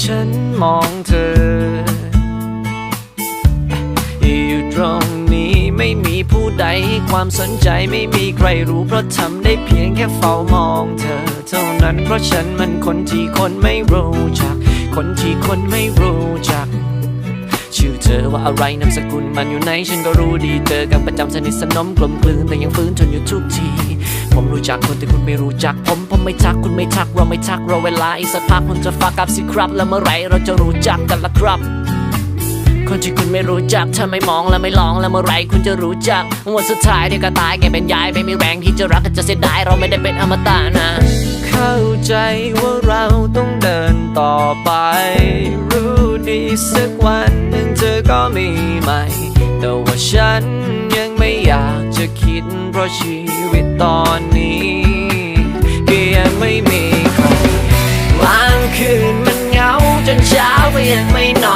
ฉันมองเธอ อยู่ตรงนี้ไม่มีผู้ใดให้ความสนใจไม่มีใครรู้เพราะทำได้เพียงแค่เฝ้ามองเธอ เท่านั้นเพราะฉันมันคนที่คนไม่รู้จัก คนที่คนไม่รู้จักชื่อเธอว่าอะไรนามสกุลมันอยู่ไหนฉันก็รู้ดีเจอกันประจำสนิทสนมกลมกลืนแต่ยังฟื้นทนอยู่ทุกที ผมรู้จักคนที่คุณไม่รู้จัก ผมผมไม่ทักคุณไม่ทักเราไม่ทักเราเวลาอีกสักพักคุณจะฝากกับสิครับ แล้วเมื่อไหรเราจะรู้จักกันละครับ คนที่คุณไม่รู้จักถ้าไม่มองและไม่ลองแล้วเมื่อไหรคุณจะรู้จักวันสุดท้ายที่ก็ตายแกเป็นยายไม่มีแรงที่จะรักก็จะเสียดายเราไม่ได้เป็นอมตะนะเข้าใจว่าเราต้องเดินต่อไป รู้ดีสักวันหนึ่งเธอก็มีใหม่ แต่ว่าฉันยังไม่อยากจะคิด เพราะชีวิตตอนนี้ก็ยังไม่มีใครบางคืนมันเหงาจนเช้าก็ยังไม่นอน